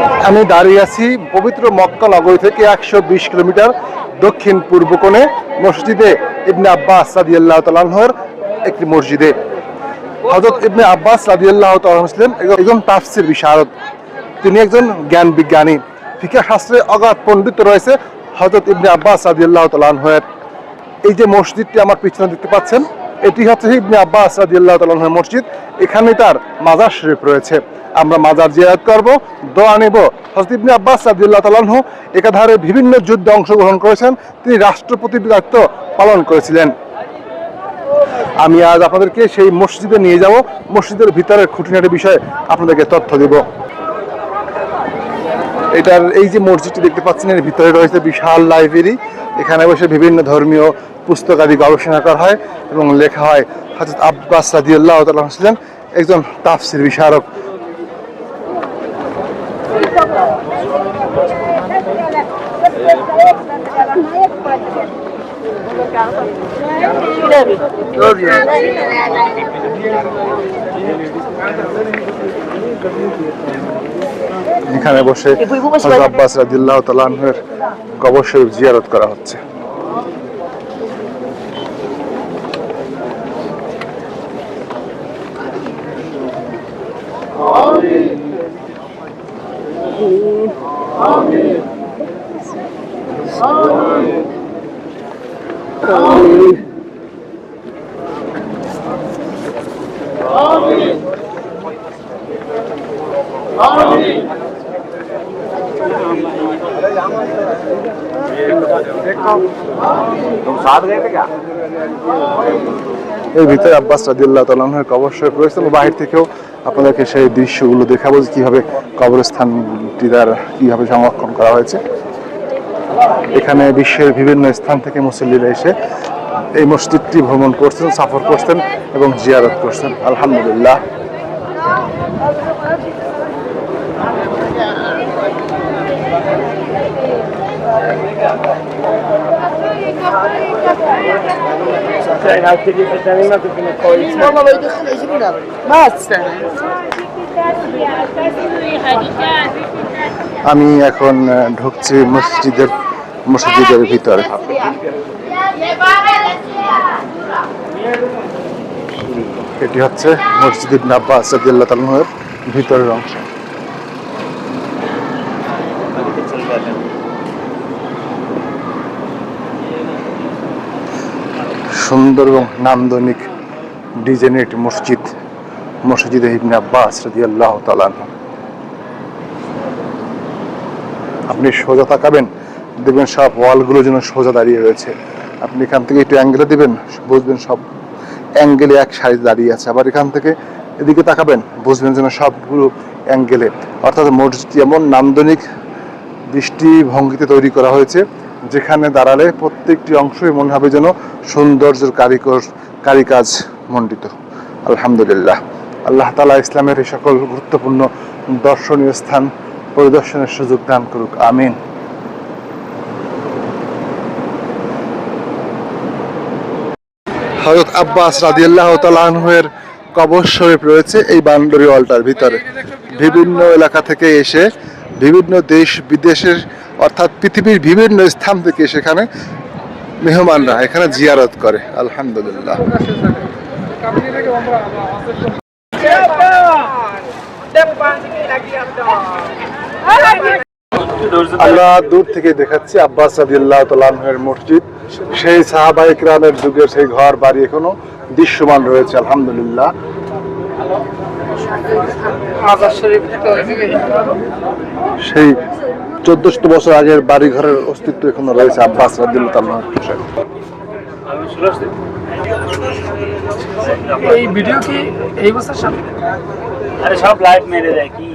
আমি দাঁড়িয়ে আছি পবিত্র মক্কা নগরী থেকে একশো বিশ কিলোমিটার দক্ষিণ পূর্ব কোণে মসজিদে ইবনে আব্বাস রাদিয়াল্লাহ তালাহর একটি মসজিদে। হজরত ইবনে আব্বাস রাদিয়াল্লাহ তালাহ ছিলেন একজন- তাফসির বিশারদ। তিনি একজন জ্ঞান বিজ্ঞানী। ফিকা শাস্ত্রে অগাধ পণ্ডিত রয়েছে হজরত ইবনে আব্বাস রাদিয়াল্লাহ তালাহর এই যে মসজিদটি আমার পিছনে দেখতে পাচ্ছেন এটি হচ্ছে ইবনে আব্বাস তাআলার মসজিদ এখানে তার মাজার শরীফ রয়েছে। আমরা মাজার জিয়ারত করব, দোয়া নেব। হযরত ইবনে আব্বাস রাদিয়াল্লাহু তাআলাহু একাধারে বিভিন্ন যুদ্ধে অংশগ্রহণ করেছেন, তিনি রাষ্ট্রপতির দায়িত্ব পালন করেছিলেন। আমি আজ আপনাদেরকে সেই মসজিদে নিয়ে যাব। মসজিদের ভিতরের খুঁটিনাটি বিষয়ে আপনাদেরকে তথ্য দেব। এটার এই যে মসজিদটি দেখতে পাচ্ছেন, এর ভিতরে রয়েছে বিশাল লাইব্রেরি। এখানে বসে বিভিন্ন ধর্মীয় পুস্তক আদি গবেষণা করা হয় এবং লেখা হয় হজরত আব্বাস রাজিউল্লাহ তাআলা ছিলেন একজন তাফসির বিশারক এখানে বসে আব্বাস রাজিল্লাহ তালানহের কবর শরীফ জিয়ারত করা হচ্ছে। এর ভিতরে আব্বাস রাদিউল্লাহ তাআলার কবর শরীফ রয়েছে। এবং বাহির থেকেও আপনাদেরকে সেই দৃশ্যগুলো দেখাবো যে কীভাবে কবরস্থানটি তার কীভাবে সংরক্ষণ করা হয়েছে। এখানে বিশ্বের বিভিন্ন স্থান থেকে মুসল্লিরা এসে এই মসজিদটি ভ্রমণ করছেন, সফর করছেন এবং জিয়ারত করছেন। আলহামদুলিল্লাহ। আমি এখন ঢুকছি মসজিদের মসজিদের ভিতরে। এটি হচ্ছে মসজিদ ইবনে আব্বাস রাদিয়াল্লাহু তাআলার ভিতরের অংশ। সুন্দর এবং নান্দনিক ডিজাইনের একটি মসজিদ, মসজিদে ইবনে আব্বাস রাদিয়াল্লাহু তাআলা আপনি সোজা তাকাবেন, দেখবেন সব ওয়ালগুলো যেন সোজা দাঁড়িয়ে রয়েছে। আপনি এখান থেকে একটু অ্যাঙ্গেলে দিবেন, বুঝবেন সব অ্যাঙ্গেলে এক সাইজ দাঁড়িয়ে আছে। আবার এখান থেকে এদিকে তাকাবেন, বুঝবেন যেন সবগুলো অ্যাঙ্গেলে। অর্থাৎ মসজিদটি এমন নান্দনিক দৃষ্টিভঙ্গিতে তৈরি করা হয়েছে, যেখানে দাঁড়ালে প্রত্যেকটি অংশই মনে হবে যেন সৌন্দর্যের কারিকর, কারিকাজ মণ্ডিত। আলহামদুলিল্লাহ। আল্লাহ তালা ইসলামের এই সকল গুরুত্বপূর্ণ দর্শনীয় স্থান পরিদর্শনের সুযোগ দান করুক। আমিন। হজরত আব্বাস রাদিয়াল্লাহ তালাহের কবর শরীফ রয়েছে এই বান্ডরি ওয়ালটার ভিতরে। বিভিন্ন এলাকা থেকে এসে বিভিন্ন দেশ বিদেশের অর্থাৎ পৃথিবীর বিভিন্ন স্থান থেকে সেখানে মেহমানরা এখানে জিয়ারত করে। আলহামদুলিল্লাহ। আমরা দূর থেকে দেখাচ্ছি আব্বাস রাদিয়াল্লাহ তালাহের মসজিদ। সেই সাহাবাহিক রামের যুগের সেই ঘর বাড়ি এখনও দৃশ্যমান রয়েছে আলহামদুলিল্লাহ। সেই চোদ্দশত বছর আগের বাড়ি ঘরের অস্তিত্ব এখনও রয়েছে আব্বাস এই ভিডিও কি এই বছর সামনে? আরে সব লাইট মেরে দেয় কি